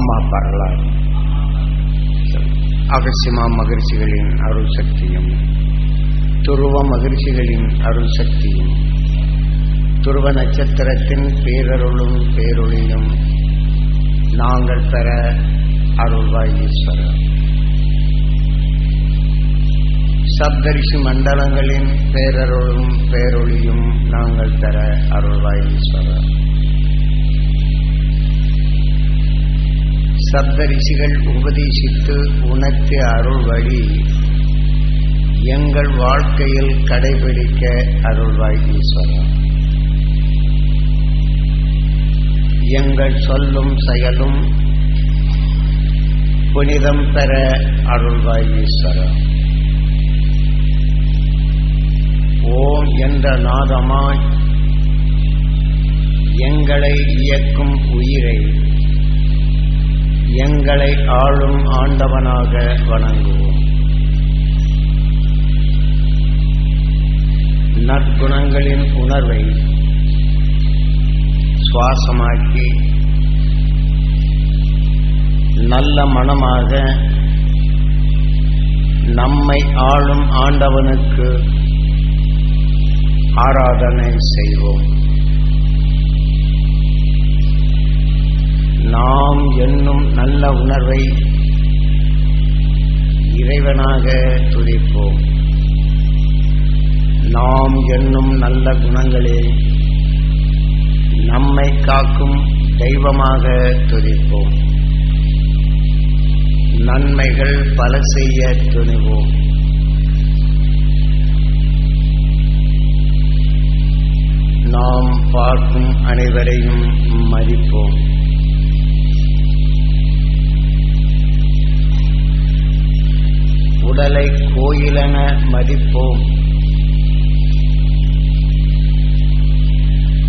அம்மா வரலாறு அகசிமா மகிழ்ச்சிகளின் அருள் சக்தியும் துருவ மகிழ்ச்சிகளின் அருள் சக்தியும் துருவ நட்சத்திரத்தின் பேரருளும் பேரொழியும் நாங்கள் பெற அருள்வாய் ஈஸ்வரர். மண்டலங்களின் பேரருளும் பேரொழியும் நாங்கள் பெற அருள்வாய் ஈஸ்வரர். சப்தரிஷிகள் உபதேசித்து உனக்கு அருள் வழி எங்கள் வாழ்க்கையில் கடைபிடிக்க அருள்வாய் ஈஸ்வரன் எங்கள் சொல்லும் செயலும் புனிதம் பெற அருள்வாய் ஈஸ்வரன் ஓம் என்ற நாதமாய் எங்களை இயக்கும் உயிரை எங்களை ஆளும் ஆண்டவனாக வணங்குவோம். நற்குணங்களின் உணர்வை சுவாசமாக்கி நல்ல மனமாக நம்மை ஆளும் ஆண்டவனுக்கு ஆராதனை செய்வோம். நாம் என்னும் நல்ல உணர்வை இறைவனாக துதிப்போம். நாம் என்னும் நல்ல குணங்களே நம்மை காக்கும் தெய்வமாக துதிப்போம். நன்மைகள் பல செய்ய துணிவோம். நாம் பார்க்கும் அனைவரையும் மதிப்போம். உடலை கோயிலென மதிப்போம்.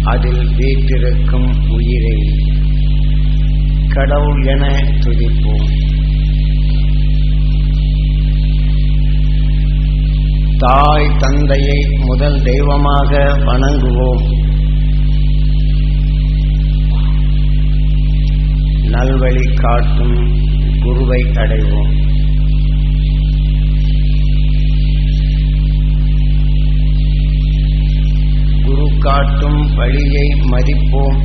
அதில் வீற்றிருக்கும் உயிரை கடவுள் என துதிப்போம். தாய் தந்தையை முதல் தெய்வமாக வணங்குவோம். நல்வழி காட்டும் குருவை அடைவோம். காட்டும் வழியை மதிப்போம்.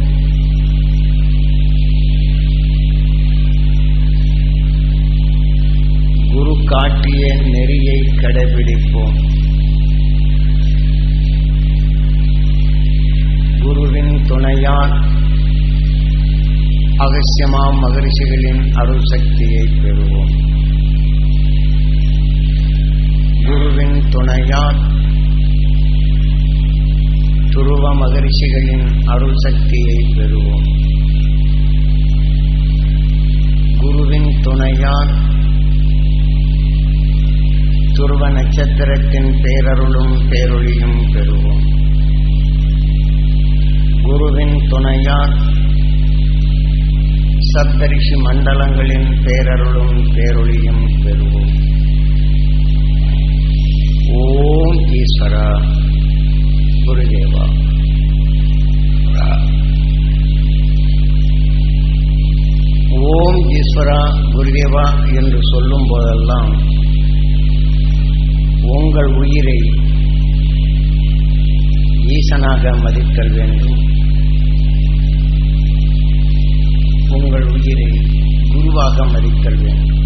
குரு காட்டிய நெறியை கடைபிடிப்போம். குருவின் துணையால் அகசியமா மகரிஷிகளின் அருள் சக்தியை பெறுவோம். குருவின் துணையால் துருவ மகரிஷிகளின் அருள் சக்தியை பெறுவோம். குருவின் துணையால் துருவ நட்சத்திரத்தின் பேரருளும் பேரொழியும் பெறுவோம். குருவின் துணையால் சப்தரிஷி மண்டலங்களின் பேரருளும் பேரொழியும் பெறுவோம். ஓம் ஈஸ்வரா. குருதேவா ஓம் ஈஸ்வரா குருதேவா என்று சொல்லும் போதெல்லாம் உங்கள் உயிரை ஈசனாக மதித்தல் வேண்டும். உங்கள் உயிரை குருவாக மதித்தல் வேண்டும்.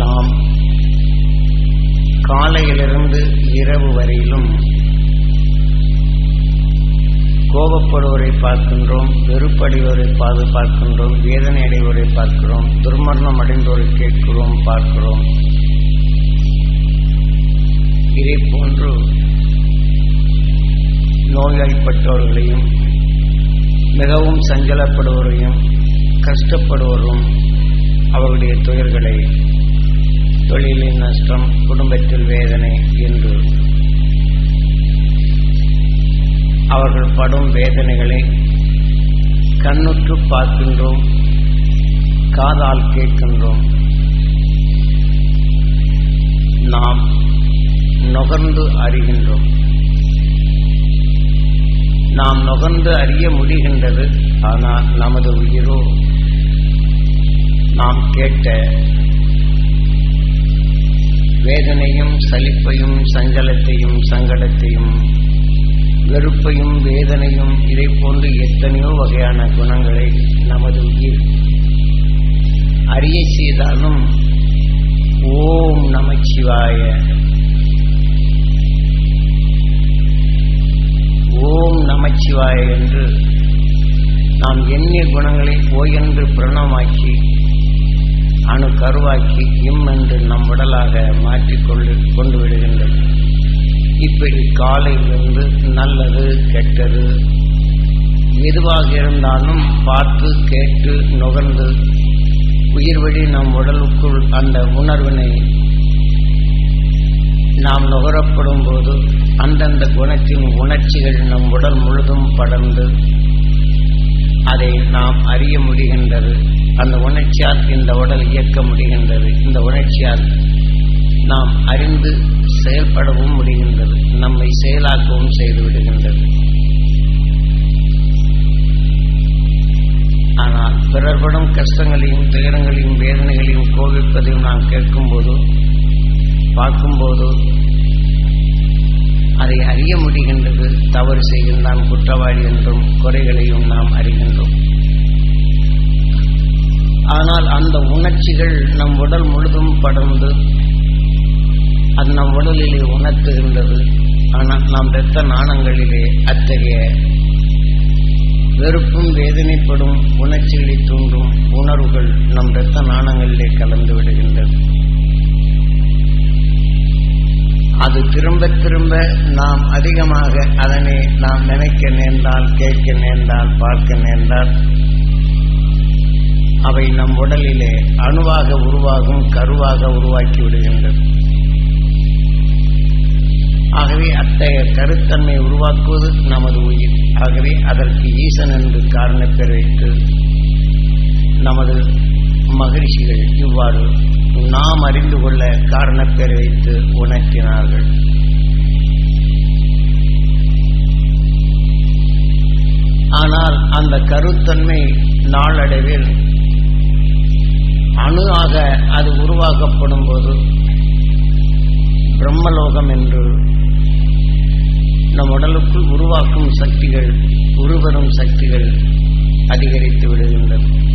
நாம் காலையிலிருந்து இரவு வரையிலும் கோபப்படுவோரை பார்க்கின்றோம் வெறுப்படைவோரை பார்த்து பார்க்கின்றோம் வேதனை அடைவோரை பார்க்கிறோம் துர்மரணம் அடைந்தோரை கேட்கிறோம் பார்க்கிறோம். இதே போன்று நோய்வாய்ப்பட்டவர்களையும் மிகவும் சஞ்சலப்படுவோரையும் கஷ்டப்படுவோரும் அவர்களுடைய துயர்களை தொழிலின் நஷ்டம் குடும்பத்தில் வேதனை என்று. அவர்கள் படும் வேதனைகளை கண்ணுற்று பார்க்கின்றோம் காதால் கேட்கின்றோம். நாம் நுகர்ந்து அறிகின்றோம். நாம் நுகர்ந்து அறிய முடிகின்றது ஆனால் நமது உயிரோ நாம் கேட்ட வேதனையும் சலிப்பையும் சஞ்சலத்தையும் சங்கடத்தையும் வெறுப்பையும் வேதனையும் இதை போன்று எத்தனையோ வகையான குணங்களை நமது உயிர் அறிய செய்தாலும் ஓம் நமச்சிவாய. ஓம் நமச்சிவாய என்று நாம் எண்ணிய குணங்களை போயென்று பிரணமாக்கி அணு கருவாக்கி இம் என்று நம் உடலாக மாற்றிக்கொண்டு கொண்டு விடுகின்றது. இப்படி காலையிலிருந்து நல்லது கெட்டது எதுவாக இருந்தாலும் பார்த்து கேட்டு நுகர்ந்து உயிர் வழி நம் உடலுக்குள் அந்த உணர்வினை நாம் நுகரப்படும் போது அந்தந்த குணத்தின் உணர்ச்சிகள் நம் உடல் முழுதும் படர்ந்து அதை நாம் அறிய முடிகின்றது. அந்த உணர்ச்சியால் இந்த உடல் இயக்க முடிகின்றது. இந்த உணர்ச்சியால் நாம் அறிந்து செயல்படவும் முடிகின்றது. நம்மை செயலாக்கவும் செய்து விடுகின்றது. ஆனால் பிறர்படும் கஷ்டங்களையும் துயரங்களையும் வேதனைகளையும் கோவிப்பதையும் நாம் கேட்கும்போதோ பார்க்கும்போது அதை அறிய முடிகின்றது. தவறு செய்கின்றான் குற்றவாளி என்றும் குறைகளையும் நாம் அறிகின்றோம். ஆனால் அந்த உணர்ச்சிகள் நம் உடல் முழுதும் படர்ந்து அது நம் உடலிலே உணர்த்துகின்றது. ஆனால் நாம் இரத்த நாணங்களிலே அத்தகைய வெறுப்பும் வேதனைப்படும் உணர்ச்சிகளை தூண்டும் உணர்வுகள் நம் இரத்த நாணங்களிலே கலந்து விடுகின்றது. அது திரும்ப திரும்ப நாம் அதிகமாக அதனை நாம் நினைக்க நேர்ந்தால் கேட்க நேர்ந்தால் பார்க்க நேர்ந்தால் அவை நம் உடலிலே அணுவாக உருவாகும் கருவாக உருவாக்கி விடுகின்றது. ஆகவே அத்தகைய கருத்தன்மை உருவாக்குவது நமது உயிர். ஆகவே அதற்கு ஈசன் என்று காரணப்பெயர் வைத்து நமது மகிழ்ச்சிகள் இவ்வாறு நாம் அறிந்து கொள்ள காரணப்பேர் வைத்து உணர்த்தினார்கள். ஆனால் அந்த கருத்தன்மை நாளடைவில் அணு ஆக அது உருவாக்கப்படும் போது பிரம்மலோகம் என்று நம் உடலுக்குள் உருவாக்கும் சக்திகள் உருவரும் சக்திகள் அதிகரித்து விடுகின்றன.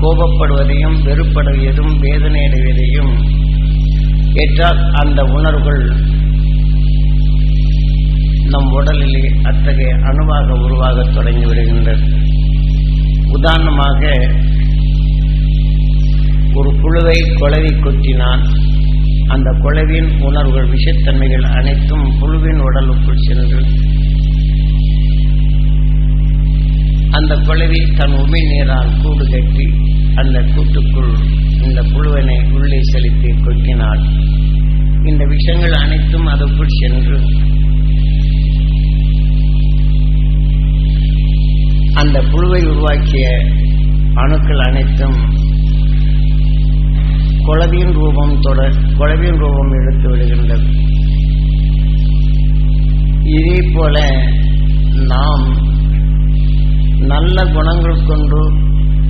கோபப்படுவதையும் வெறுப்படுவதையும் வேதனையடைவதையும் ஏற்றால் அந்த உணர்வுகள் நம் உடலிலே அத்தகைய அணுவாக உருவாக தொடங்கி விடுகின்றது உதாரணமாக ஒரு புழுவை குழவி கொட்டினால் அந்த குழவின் உணர்வுகள் விஷத்தன்மைகள் அனைத்தும் புழுவின் உடலுக்குள் சென்று அந்த குழவி தன் உமிழ்நீரால் கூடு கட்டி அந்த கூட்டுக்குள் இந்த புழுவனை உள்ளே செலுத்தி கொட்டினாள். இந்த விஷங்கள் அனைத்தும் அதற்குள் சென்று அந்த புழுவை உருவாக்கிய அணுக்கள் அனைத்தும் குழவியின் ரூபம் தொடர் குழவியின் ரூபம் எடுத்து விடுகின்றது இதே போல நாம் நல்ல குணங்கள் கொண்டு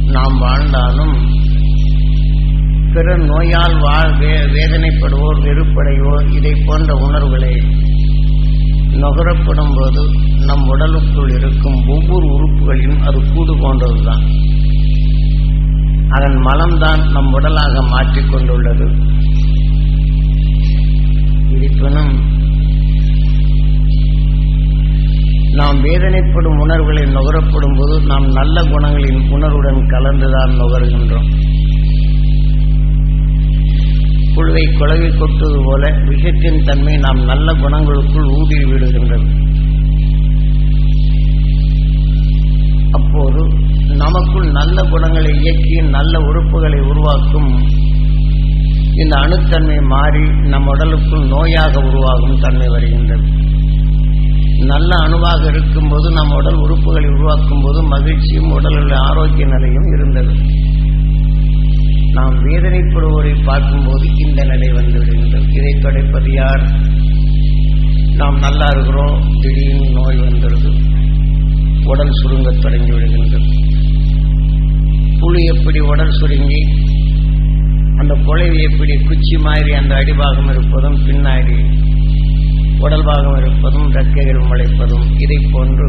நாம் வாழ்ந்தாலும் பிற நோயால் வாழ் வே- வேதனைப்படுவோர் வெறுப்படைவோர் இதை போன்ற உணர்வுகளை நுகரப்படும் போது நம் உடலுக்குள் இருக்கும் ஒவ்வொரு உறுப்புகளையும் அது கூடு போன்றதுதான். அதன் மலம்தான் நம் உடலாக மாற்றிக்கொண்டுள்ளது. இருப்பினும் நாம் வேதனைப்படும் உணர்வுகளை நுகரப்படும் போது நாம் நல்ல குணங்களின் உணர்வுடன் கலந்துதான் நுகர்கின்றோம். புழுவை குழவி கொட்டுவது போல விஷத்தின் தன்மை நாம் நல்ல குணங்களுக்குள் ஊடி விடுகின்றது. அப்போது நமக்குள் நல்ல குணங்களை இயக்கி நல்ல உறுப்புகளை உருவாக்கும் இந்த அணுத்தன்மை மாறி நம் உடலுக்குள் நோயாக உருவாகும் தன்மை வருகின்றது. நல்ல அணுவாக இருக்கும்போது நம் உடல் உறுப்புகளை உருவாக்கும் போது மகிழ்ச்சியும் உடலுள்ள ஆரோக்கிய நிலையும் இருந்தது. நாம் வேதனைப்படுவோரை பார்க்கும்போது இந்த நிலை வந்து விடுகின்றது. இதை தொடைப்பது யார்? நாம் நல்லா இருக்கிறோம் திடீர்னு நோய் வந்துடுது. உடல் சுருங்கத் தொடங்கி விடுகின்றது. புழு எப்படி உடல் சுருங்கி அந்த குலைவு எப்படி குச்சி மாதிரி அந்த அடிபாகம் இருப்பதும் பின்னாடி உடல் பாகம் இருப்பதும் ரெக்கைகள் முளைப்பதும் இதை போன்று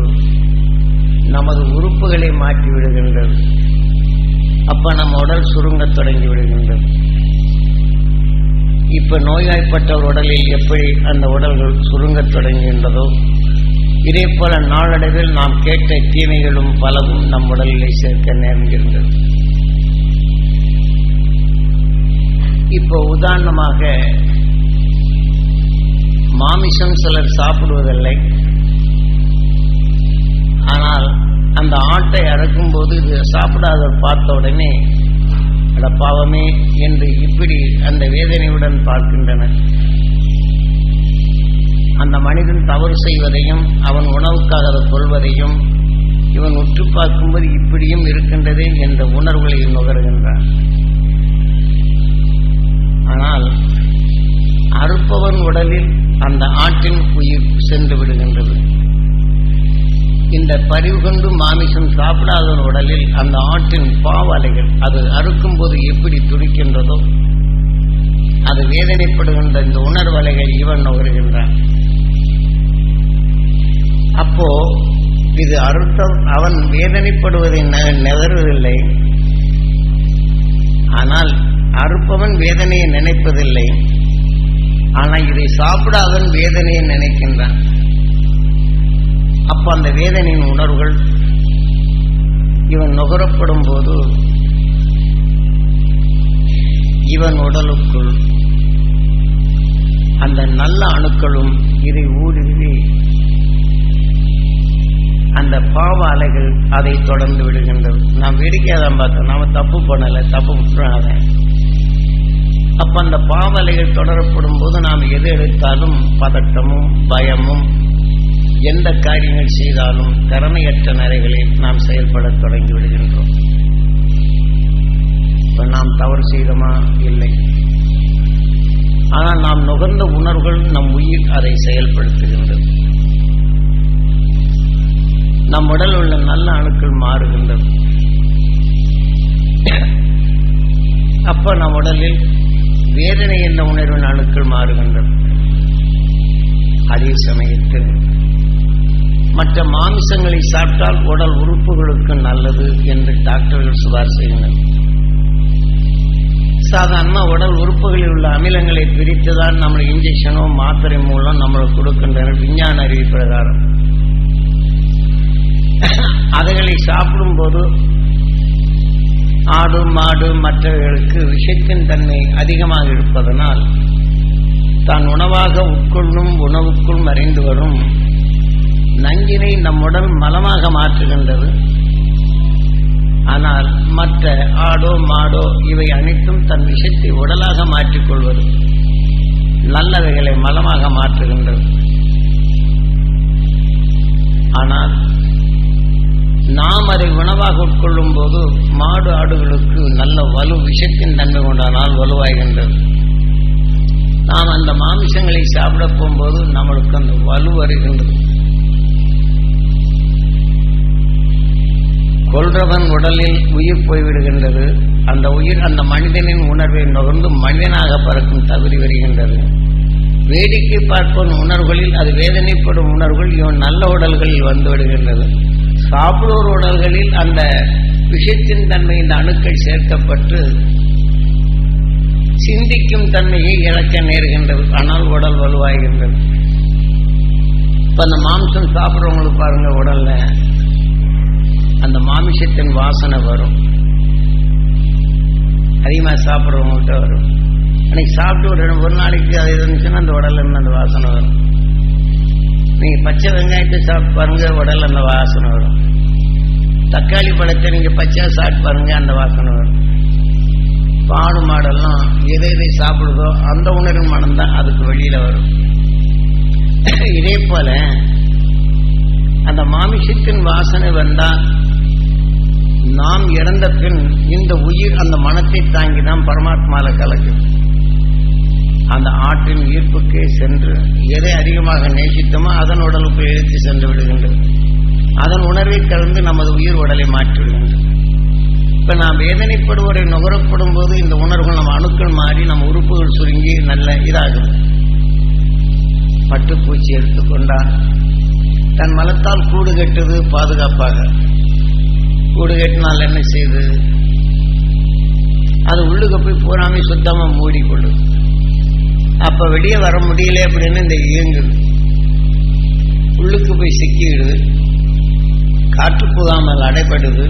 நமது உறுப்புகளை மாற்றி விடுகின்றது. அப்ப நம்ம உடல் சுருங்கத் தொடங்கி விடுகின்றது. இப்ப நோய்வாய்ப்பட்டவர் உடலில் எப்படி அந்த உடல்கள் சுருங்கத் தொடங்குகின்றதோ இதே போல நாளடைவில் நாம் கேட்ட தீமைகளும் பலவும் நம் உடலிலே சேர்க்க நேர்ந்திருந்தது இப்போ உதாரணமாக மாமிசம் சிலர் சாப்பிடுவதில்லை. ஆனால் அந்த ஆட்டை அறக்கும்போது இது சாப்பிடாத பார்த்த உடனே அட பாவமே என்று இப்படி அந்த வேதனையுடன் பார்க்கின்றனர். அந்த மனிதன் தவறு செய்வதையும் அவன் உணவுக்காக அதை கொள்வதையும் இவன் உற்று பார்க்கும்போது இப்படியும் இருக்கின்றதே என்ற உணர்வுகளை நுகர்கின்றான். ஆனால் அறுப்பவன் உடலில் அந்த ஆட்டின் உயிர் சென்று விடுகின்றது. இந்த பரிவு கொண்டு மாமிசம் சாப்பிடாதவன் உடலில் அந்த ஆட்டின் பாவலைகள் அது அறுக்கும் போது எப்படி துடிக்கின்றதோ அது வேதனைப்படுகின்ற இந்த உணர்வலைகள் இவன் நுகர்கின்றான். அப்போ இது அறுத்த அவன் வேதனைப்படுவதை நகர்வதில்லை. ஆனால் அறுப்பவன் வேதனையை நினைப்பதில்லை. ஆனா இதை சாப்பிடாதன் வேதனையை நினைக்கின்றான். அப்ப அந்த வேதனையின் உணர்வுகள் இவன் நுகரப்படும் போது இவன் உடலுக்குள் அந்த நல்ல அணுக்களும் இதை ஊடுருவி அந்த பாவ அலைகள் அதை தொடர்ந்து விடுகின்றது நாம் வேடிக்கையாக தான் பார்த்தோம் நாம தப்பு பண்ணல தப்பு விட்டுறாத. அப்ப அந்த பாவலையில் தொடரப்படும் போது நாம் எது எடுத்தாலும் பதட்டமும் பயமும் எந்த காரியங்கள் செய்தாலும் திறமையற்ற நிலைகளில் நாம் செயல்பட தொடங்கி விடுகின்றோம். இப்ப நாம் தவறு செய்தோமா? இல்லை. ஆனால் நாம் நுகர்ந்த உணர்வுகள் நம் உயிர் அதை செயல்படுத்துகின்றது. நம் உடல் உள்ள நல்ல அணுக்கள் மாறுகின்றது அப்ப நம் உடலில் வேதனை என்ற உணர்வு நாளுக்குள் மாறுகின்றது. அதே சமயத்தில் மற்ற மாமிசங்களை சாப்பிட்டால் உடல் உறுப்புகளுக்கு நல்லது என்று டாக்டர்கள் சிபார் செய்கின்றனர் சாதாரண உடல் உறுப்புகளில் உள்ள அமிலங்களை பிரித்துதான் நம்மளுக்கு இன்ஜெக்ஷனோ மாத்திரை மூலம் நம்மளுக்கு கொடுக்கின்றனர் விஞ்ஞான அறிவு பிரகாரம். அவைகளை சாப்பிடும்போது ஆடு மாடு மற்றவர்களுக்கு விஷத்தின் தன்மை அதிகமாக இருப்பதனால் தான் உணவாக உட்கொள்ளும் உணவுக்குள் மறைந்து வரும். நஞ்சினை நம் உடல் மலமாக மாற்றுகின்றது. ஆனால் மற்ற ஆடோ மாடோ இவை அனைத்தும் தன் விஷத்தை உடலாக மாற்றிக்கொள்வது நல்லவைகளை மலமாக மாற்றுகின்றது. ஆனால் நாம் அதை உணவாக உட்கொள்ளும் போது மாடு ஆடுகளுக்கு நல்ல வலு விஷத்தின் தன்மை கொண்டானால் வலுவாகின்றது நாம் அந்த மாமிசங்களை சாப்பிட போகும்போது நம்மளுக்கு அந்த வலு வருகின்றது. கொல்றவன் உடலில் உயிர் போய்விடுகின்றது. அந்த உயிர் அந்த மனிதனின் உணர்வை நுகர்ந்து மனிதனாக பறக்கும் தகுதி வருகின்றது. வேடிக்கை பார்ப்பவன் உணர்வுகளில் அது வேதனைப்படும் உணர்வுகள் இவன் நல்ல உடல்களில் வந்து விடுகின்றது. சாப்பிடுவோர் உடல்களில் அந்த விஷத்தின் தன்மை இந்த அணுக்கள் சேர்க்கப்பட்டு சிந்திக்கும் தன்மையை இழக்க நேர்கின்றது ஆனால் உடல் வலுவாகின்றது. இப்ப அந்த மாம்சம் சாப்பிட்றவங்களுக்கு பாருங்க உடல்ல அந்த மாமிசத்தின் வாசனை வரும். அதிகமாக சாப்பிட்றவங்கள்ட்ட வரும். அன்னைக்கு சாப்பிட்டு ஒரு ரெண்டு ஒரு நாளைக்கு அது இருந்துச்சுன்னா அந்த உடல்ல அந்த வாசனை வரும். நீங்க பச்சை வெங்காயத்தை சாப்பிட்டு பாருங்க உடல் அந்த வாசனை வரும். தக்காளி பழத்தை நீங்க பச்சை சாப்பிட்டு பாருங்க அந்த வாசனை வரும். பாடு மாடெல்லாம் எதை எதை சாப்பிடுதோ அந்த உணர்வு மனம் தான் அதுக்கு வெளியில வரும். இதே போல அந்த மாமிசத்தின் வாசனை வந்தால் நாம் இறந்த பின் இந்த உயிர் அந்த மனத்தை தாங்கி தான் பரமாத்மால கலக்குது அந்த ஆற்றின் ஈர்ப்புக்கே சென்று எதை அதிகமாக நேசித்தோமோ அதன் உடலுக்கு இழுத்து சென்று விடுகின்றது. அதன் உணர்வை கலந்து நமது உயிர் உடலை மாற்றிவிடுகின்றது இப்ப நாம் வேதனைப்படுவரை நுகரப்படும் போது இந்த உணர்வுகள் நம்ம அணுக்கள் மாறி நம்ம உறுப்புகள் சுருங்கி நல்ல இதாகும் பட்டுப்பூச்சி எடுத்துக்கொண்டால் தன் மலத்தால் கூடு கட்டுது பாதுகாப்பாக. கூடு கட்டினால் என்ன செய்யுது அது உள்ளுக்கு போய் பூராமே சுத்தமா மூடிக்கொள்ளுது. அப்ப வெளியே வர முடியல அப்படின்னு இந்த இயங்குது உள்ளுக்கு போய் சிக்கிடுது. காற்று புகாமல் அடைபடுது.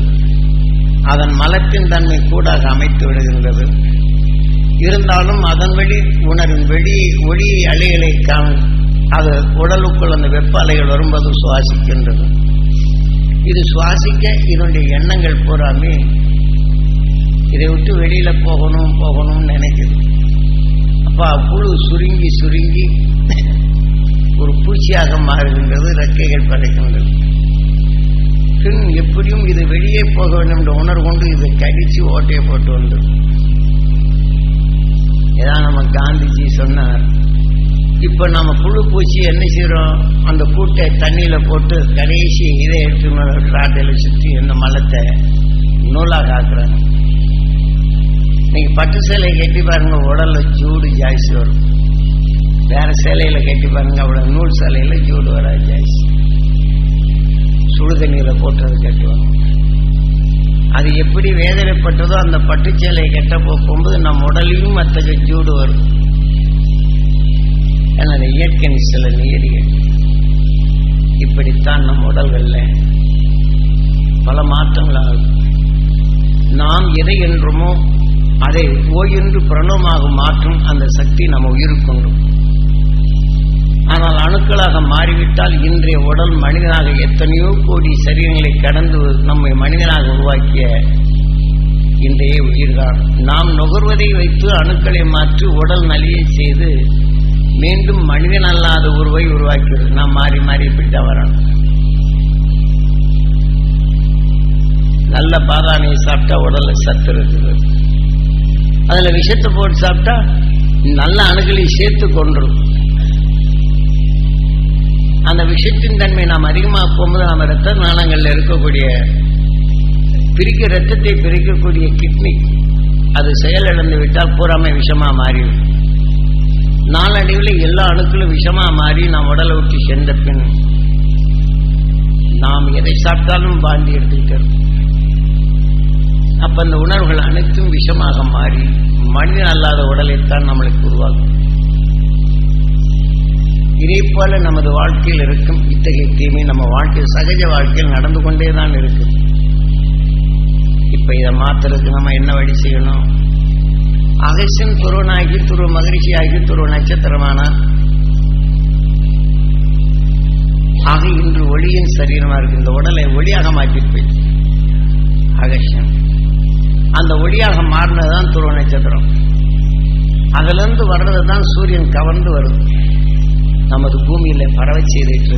அதன் மலத்தின் தன்மை கூடாக அமைத்து விடுகின்றது. இருந்தாலும் அதன் வழி உணர்வின் வெளி ஒளி அலைகளை காணும் அது உடலுக்குள் அந்த வெப்ப அலைகள் வரும்போது சுவாசிக்கின்றது. இது சுவாசிக்க இதனுடைய எண்ணங்கள் பூராமே இதை விட்டு வெளியில போகணும் போகணும்னு நினைக்குது. அப்பா புழு சுருங்கி சுருங்கி ஒரு பூச்சியாக மாறுகின்றது ரெக்கைகள் படைக்கின்றது. பின் எப்படியும் இது வெளியே போக வேண்டும் என்ற உணர்வு கொண்டு இதை கடிச்சு ஓட்டையை போட்டு வந்தது இதான் நம்ம காந்திஜி சொன்னார் இப்ப நம்ம புழு பூச்சி என்ன செய்யறோம் அந்த கூட்டை தண்ணியில போட்டு கடைசி இதை எடுத்து ராட்டையில சுற்றி இந்த மலத்தை நூலாக ஆக்குறாங்க. நீங்க பட்டு சேலையை கட்டி பாருங்க உடல்ல ஜூடு ஜாஸ்தி வரும். வேற சேலையில கட்டி பாருங்க அவ்வளவு நூல் சேலையில ஜூடு வராது ஜாஸ்தி சுடு தண்ணீரை போட்டு அதை கட்டுவாங்க அது எப்படி வேதனைப்பட்டதோ அந்த பட்டு சேலையை கட்ட போகும்போது நம் உடலையும் அத்தகைய ஜூடு வரும். ஏன்னா இயற்கை சில நீரிகள் இப்படித்தான் நம் உடல்கள்ல பல மாற்றங்கள் ஆகும். நாம் எதை என்றுமோ அதை ஓயென்று பிரணவமாக மாற்றும் அந்த சக்தி நம்ம உயிருக்குண்டு ஆனால் அணுக்களாக மாறிவிட்டால் இன்றைய உடல் மனிதனாக எத்தனையோ கோடி சரீரங்களை கடந்து நம்மை மனிதனாக உருவாக்கிய இன்றைய உயிர்தான். நாம் நுகர்வதை வைத்து அணுக்களை மாற்றி உடல் நலியை செய்து மீண்டும் மனிதன் அல்லாத உருவை உருவாக்கிறது நாம் மாறி மாறி இப்படி வரணும். நல்ல பாதானியை சாப்பிட்டா உடல்ல சத்து இருக்குது. அதுல விஷத்தை போட்டு சாப்பிட்டா நல்ல அணுகளை சேர்த்து கொன்றும் அந்த விஷத்தின் தன்மை நாம் அதிகமாக போகும்போது நம்ம ரத்த நாணங்களில் இருக்கக்கூடிய பிரிக்க ரத்தத்தை பிரிக்கக்கூடிய கிட்னி அது செயலிழந்து விட்டால் பூராமை விஷமா மாறிடும் நாளடைவில் எல்லா அணுக்களும் விஷமா மாறி நாம் உடலை விட்டு சென்ற பின் நாம் எதை சாப்பிட்டாலும் பாண்டி இருக்கோம் அப்ப அந்த உணர்வுகள் அனைத்தும் விஷமாக மாறி மனிதன் அல்லாத உடலைத்தான் நம்மளுக்கு உருவாக்கும். இதே போல நமது வாழ்க்கையில் இருக்கும் இத்தகைய தீமை நம்ம வாழ்க்கையில் சகஜ வாழ்க்கையில் நடந்து கொண்டே தான் இருக்கு. இப்ப இதை மாத்துறதுக்கு நம்ம என்ன வழி செய்யணும்? அகசன் துருவனாகி துருவ மகிழ்ச்சியாகி துருவ நட்சத்திரமானார் ஆக இன்று ஒளியின் சரீரமா இருக்கு. இந்த உடலை ஒளியாக மாற்றி போயிட்டு அகசன். அந்த ஒளியாக மாறினதுதான் துருவ நட்சத்திரம். அதிலிருந்து வர்றது தான் சூரியன் கவர்ந்து வருது. நமது பூமியில பறவை செய்துட்டு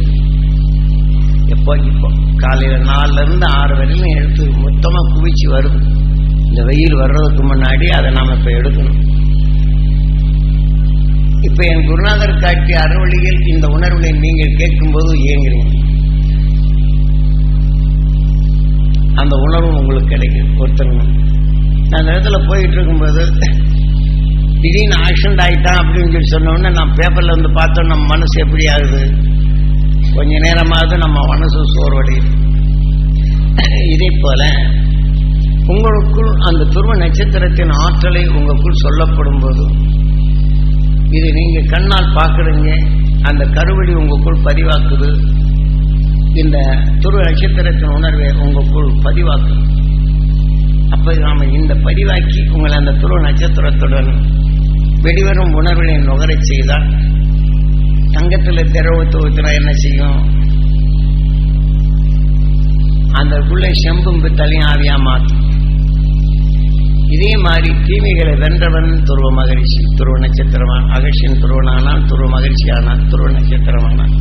எப்போ இப்போ காலையில நாலுல இருந்து ஆறு வரையிலும் எடுத்து மொத்தமா குவிச்சு வருது. இந்த வெயில் வர்றதுக்கு முன்னாடி அதை நாம இப்ப எடுக்கணும். இப்ப என் குருநாதர் காட்டிய அறுவழியில் இந்த உணர்வுகளை நீங்கள் கேட்கும்போது இயங்குறீங்க அந்த உணர்வு உங்களுக்கு கிடைக்கும் ஒருத்தருங்க அந்த இடத்துல போயிட்டு இருக்கும்போது திடீர்னு ஆக்சிடென்ட் ஆகிட்டான் அப்படின்னு சொல்லி சொன்னோன்னே நான் பேப்பரில் வந்து பார்த்தோம் நம்ம மனசு எப்படி ஆகுது? கொஞ்ச நேரமாவது நம்ம மனசு சோர்வடையுது. இதே போல உங்களுக்குள் அந்த துருவ நட்சத்திரத்தின் ஆற்றலை உங்களுக்குள் சொல்லப்படும் போது இது நீங்க கண்ணால் பார்க்குறீங்க அந்த கருவடி உங்களுக்குள் பதிவாக்குது இந்த துருவ நட்சத்திரத்தின் உணர்வை உங்களுக்குள் பதிவாக்குது. அப்ப நாம இந்த பதிவாக்கி உங்களை அந்த துருவ நட்சத்திரத்துடன் வெளிவரும் உணர்வினை நுகரச் செய்தால் தங்கத்துல திரவத்தை என்ன செய்யும்? அந்த குள்ளே செம்பும் பித்தளையும் ஆவியா மாற்றும். இதே மாதிரி தீமைகளை வென்றவன் துருவ மகிழ்ச்சி துருவ நட்சத்திரமான் அகர்ஷின் துருவனானான் துருவ மகிழ்ச்சி ஆனால் துருவ நட்சத்திரமானான்.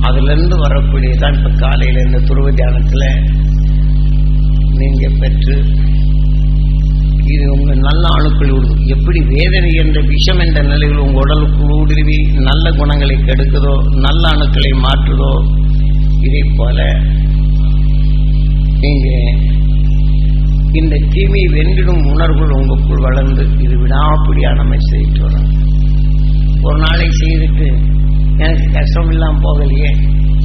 அதுல இருந்து வரக்கூடியதான் இப்போ காலையில இந்த துருவ தியானத்துல நீங்க பெற்று இது உங்கள் நல்ல அணுக்கள் விடுது எப்படி வேதனை என்ற விஷம் என்ற நிலையில் உங்க உடலுக்குள் ஊடுருவி நல்ல குணங்களை கெடுக்குதோ நல்ல அணுக்களை மாற்றுதோ இதை போல நீங்க இந்த தீமையை வென்றிடும் உணர்வுகள் உங்களுக்குள் வளர்ந்து இது விடாப்பிடியா நம்ம செய்துட்டு வரோம். ஒரு நாளை செய்துட்டு எனக்கு கஷ்டம் இல்லாமல் போகலையே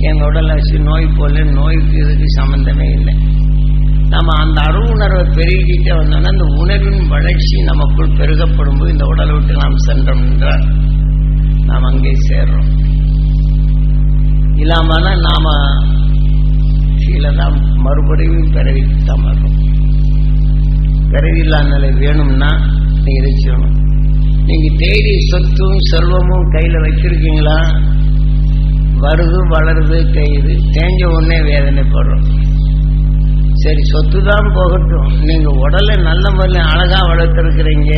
எங்கள் உடலாசி நோய் போல நோய்க்கு இதுக்கு சம்மந்தமே இல்லை. நம்ம அந்த அருள் உணர்வை பெருகிட்டே வந்தோம்னா அந்த உணர்வின் வளர்ச்சி நமக்குள் பெருகப்படும் போது இந்த உடலை விட்டு நாம் சென்றோம் என்றால் நாம் அங்கே சேர்றோம். இல்லாமனா நாம கீழே தான் மறுபடியும் பிறவி தமரும் பிறவில்லா நிலை வேணும்னா நீங்க இதை செய்யணும்? நீங்க தேடி சொத்தும் செல்வமும் கையில வச்சிருக்கீங்களா? வருது வளருது தேயுது தேஞ்ச உடனே வேதனைப்படுறோம். சரி சொத்து தான் போகட்டும். நீங்க உடலை நல்ல முறையில் அழகா வளர்த்துருக்குறீங்க.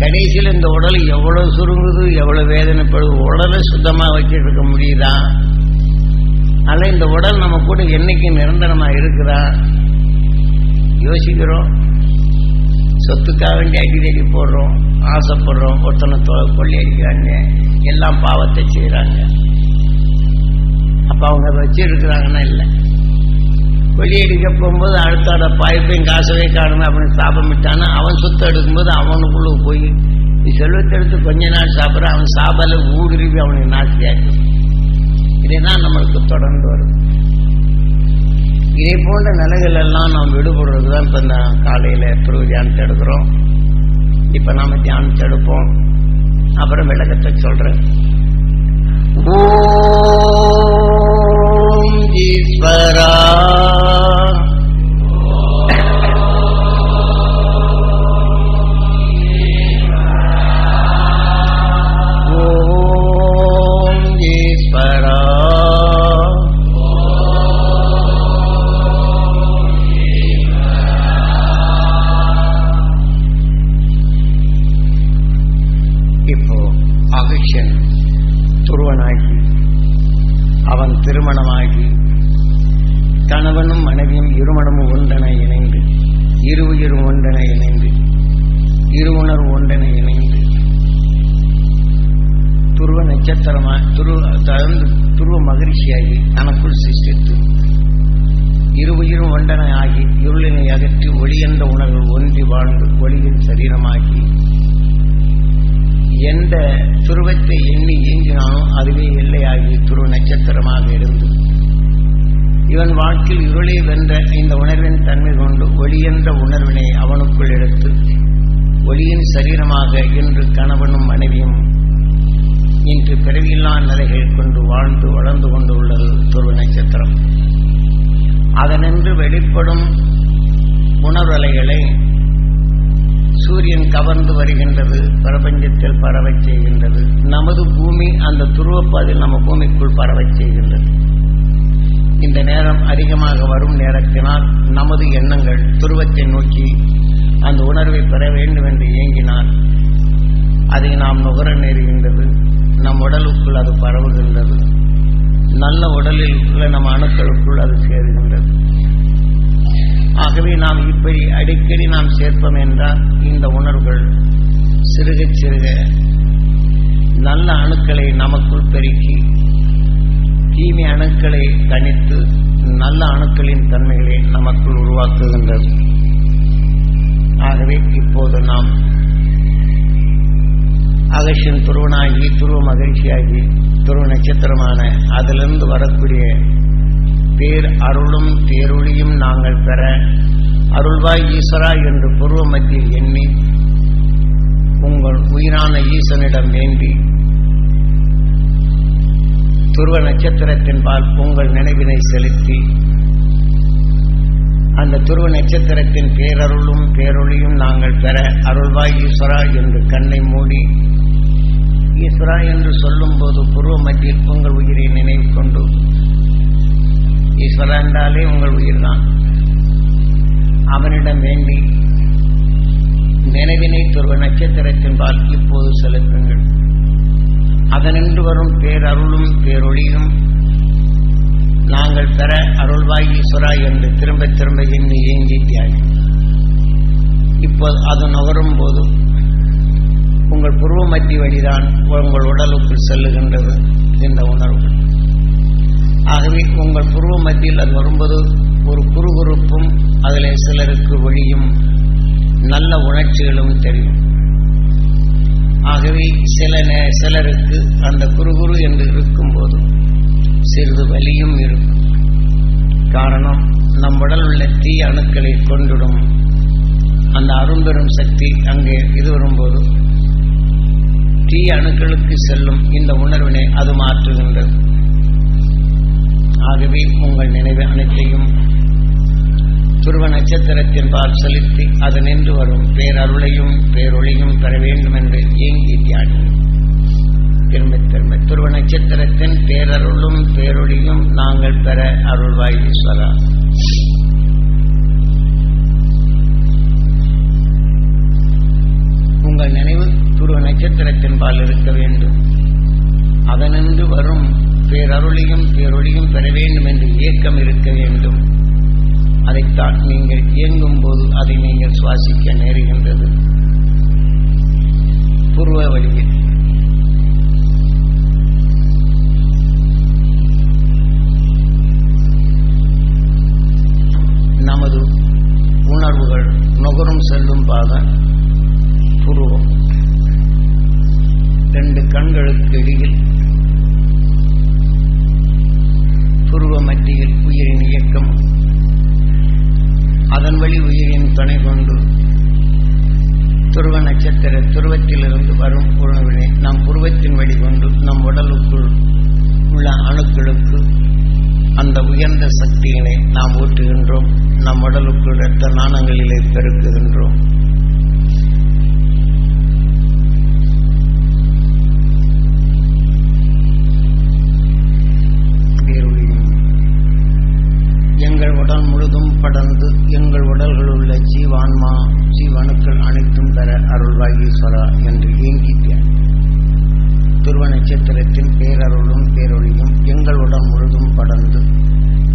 கடைசியில் இந்த உடல் எவ்வளவு சுருங்குது எவ்வளவு வேதனைப்படுது உடலை சுத்தமாக வச்சுட்டு இருக்க முடியுதா? ஆனால் இந்த உடல் நம்ம கூட என்னைக்கு நிரந்தரமா இருக்குதா? யோசிக்கிறோம். சொத்துக்காக வேண்டி அடிக்கடி போடுறோம். ஆசைப்படுறோம். ஒருத்தனை கொள்ளி அடிக்கிறாங்க எல்லாம் பாவத்தை செய்கிறாங்க அப்போ அவங்க வச்சு இருக்கிறாங்கன்னா இல்லை. வெளியடிக்க போகும்போது அடுத்தோட பாய்ப்பையும் காசவே காணுமே அப்படின்னு சாபமிட்டானா அவன் சொத்து எடுக்கும்போது அவனுக்குள்ளே போய் நீ செல்வத்தை எடுத்து கொஞ்ச நாள் சாப்பிட்ற அவன் சாப்பால ஊடுருவி அவனுக்கு நாசியாச்சு இதுதான் நம்மளுக்கு தொடர்ந்து வருது. இதே போன்ற நிலைகள் எல்லாம் நாம் விடுபடுறது தான் இப்போ இந்த காலையில் எப்படி தியானத்தை எடுக்கிறோம். இப்போ நாம் தியானத்தை எடுப்போம். அப்புறம் விளக்கத்தை சொல்கிறேன் ஓ ஈஸ்வரா துருவ துருவ மகிழ்ச்சியாகி தனக்குள் சிஷ்டித்து இரு உயிரும் ஆகி இருளினை அகற்றி ஒளியென்ற உணர்வு ஒன்றி வாழ்ந்து ஒளியின் சரீரமாகி எந்த துருவத்தை எண்ணி இயங்கினானோ அதுவே எல்லையாகி துருவ நட்சத்திரமாக இருந்து. இவன் வாழ்க்கையில் இருளை வென்ற இந்த உணர்வின் தன்மை கொண்டு ஒளியென்ற உணர்வினை அவனுக்குள் எடுத்து ஒளியின் சரீரமாக இன்று கணவனும் மனைவியும் இன்று பிறவியில்லா நிலைகள் கொண்டு வாழ்ந்து வளர்ந்து கொண்டு உள்ளது துருவ நட்சத்திரம். அதனின்று வெளிப்படும் உணர்வலைகளை சூரியன் கவர்ந்து வருகின்றது பிரபஞ்சத்தில் பரவச் செய்கின்றது. நமது பூமி அந்த துருவப்பாதையில் நம்ம பூமிக்குள் பரவச் செய்கின்றது. இந்த நேரம் அதிகமாக வரும் நேரத்தினால் நமது எண்ணங்கள் துருவத்தை நோக்கி அந்த உணர்வை பெற வேண்டும் என்று இயங்கினால் அதை நாம் நுகர நேருகின்றது. நம் உடலுக்குள் அது பரவுகின்றது. நல்ல உடலில் உள்ள நம் அணுக்களுக்குள் அது சேருகின்றது. ஆகவே நாம் இப்படி அடிக்கடி நாம் சேர்ப்போம் என்றால் இந்த உணர்வுகள் சிறுக சிறுக நல்ல அணுக்களை நமக்குள் பெருக்கி தீமை அணுக்களை தனித்து நல்ல அணுக்களின் தன்மைகளை நமக்குள் உருவாக்குகின்றது. ஆகவே இப்போது நாம் அகசின் துருவனாகி துருவ மகிழ்ச்சியாகி துருவ நட்சத்திரமான அதிலிருந்து வரக்கூடிய பேர் அருளும் பேரொழியும் நாங்கள் பெற அருள்வாய் ஈஸ்வரா என்று பூர்வ மத்தியில் எண்ணி உங்கள் உயிரான ஈசனிடம் வேண்டி துருவ நட்சத்திரத்தின்பால் உங்கள் நினைவினை செலுத்தி அந்த துருவ நட்சத்திரத்தின் பேரருளும் பேரொழியும் நாங்கள் பெற அருள்வாய் ஈஸ்வரா என்று கண்ணை மூடி ஈஸ்வரா என்று சொல்லும்போது பூர்வ மத்தியில் உங்கள் உயிரை நினைவு கொண்டு. ஈஸ்வரா என்றாலே உங்கள் உயிர்தான். அவனிடம் வேண்டி நினைவினை துருவ நட்சத்திரத்தின்பால் இப்போது செலுத்துங்கள். அதனின்று வரும் பேரருளும் பேரொழியும் நாங்கள் பெற அருள்வாய் ஈஸ்வரா என்று திரும்ப திரும்ப எண்ணி ஏங்கி தியாகி. இப்போது அது நுகரும் போது உங்கள் புருவ மத்தி வழிதான் உங்கள் உடலுக்குள் செல்லுகின்றது இந்த உணர்வு. ஆகவே உங்கள் புருவ மத்தியில் அது வரும்போது ஒரு குறுகுறுப்பும் அதில் சிலருக்கு ஒழியும் நல்ல உணர்ச்சிகளும் தெரியும். ஆகவே சில சிலருக்கு அந்த குறுகுறு என்று இருக்கும்போது சிறிது வலியும் இருக்கும். காரணம் நம் உடல் உள்ள தீ அணுக்களை கொண்டுடும் அந்த அரும்பெரும் சக்தி அங்கே இது வரும்போது தீ அணுக்களுக்கு செல்லும் இந்த உணர்வினை அது மாற்றுகின்றது. ஆகவே உங்கள் நினைவு அனைத்தையும் துருவ நட்சத்திரத்தின் பால் செலுத்தி அதனின்று வரும். பேரருளையும் பேரொளியும் பெற வேண்டும் என்று ஏங்கி தியானி திரும்ப திரும்ப துருவ நட்சத்திரத்தின் பேரருளும் பேரொளியும் நாங்கள் பெற அருள்வாய் ஈஸ்வரா. உங்கள் நினைவு துருவ நட்சத்திரத்தின் பால் இருக்க வேண்டும். அதனின்று வரும் பேரருளியும் பேரொழியும் பெற வேண்டும் என்று ஏக்கம் இருக்க வேண்டும். அதைத்தான் நீங்கள் இயங்கும் போது அதை நீங்கள் சுவாசிக்க நேருகின்றது. பூர்வ வழியில். நமது உணர்வுகள் நுகரும் செல்லும் பாதம் புருவம். ரெண்டு கண்களுக்கு இடையில். புருவ மத்தியில் உயிரின் இயக்கம். அதன் வழி உயிரின் துணை கொண்டு. துருவ நட்சத்திர துருவத்திலிருந்து வரும் உணவினை நம் புருவத்தின் வழி கொண்டு நம் உடலுக்குள் உள்ள அணுக்களுக்கு அந்த உயர்ந்த சக்தியினை நாம் ஊற்றுகின்றோம் நம் உடலுக்குள் இரத்த நாணங்களிலே பெருக்குகின்றோம். உடல் முழுதும் படர்ந்து எங்கள் உடல்கள் உள்ள ஜீவான்மா ஜீவனுக்கள் அனைத்தும் பெற அருள்வாகீஸ்வரா என்று ஏங்கிட்டேன். துருவ நட்சத்திரத்தின் பேரருளும் பேரொழியும் எங்கள் உடல் முழுதும் படர்ந்து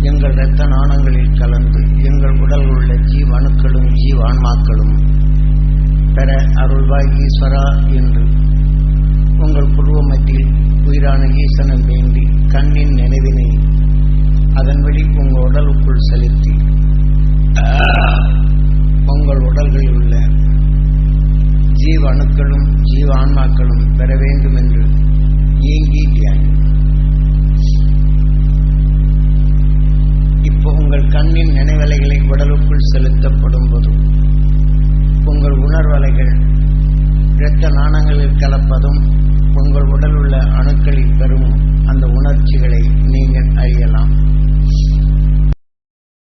எங்கள் இரத்த நாணங்களில் கலந்து எங்கள் உடல் உள்ள ஜீவணுக்களும் ஜீவான்மாக்களும் பெற அருள்வாய் ஈஸ்வரா என்று உங்கள் புருவ மத்தியில் உயிரான ஈசனம் வேண்டி கண்ணின் நினைவினை அதன் வழி உங்கள் உடலுக்குள் செலுத்தி. உங்கள் உடல்களில் உள்ள ஜீவ அணுக்களும் ஜீவ ஆன்மாக்களும் பெற வேண்டும் என்று ஏங்கி தியானி இப்போ உங்கள் கண்ணின் நினைவலைகளை உடலுக்குள் செலுத்தப்படும் போதும் உங்கள் உணர்வலைகள் இரத்த நாணங்களில் கலப்பதும் உங்கள் உடல் உள்ள அணுக்களில் பெறும் அந்த உணர்ச்சிகளை நீங்கள் அறியலாம்.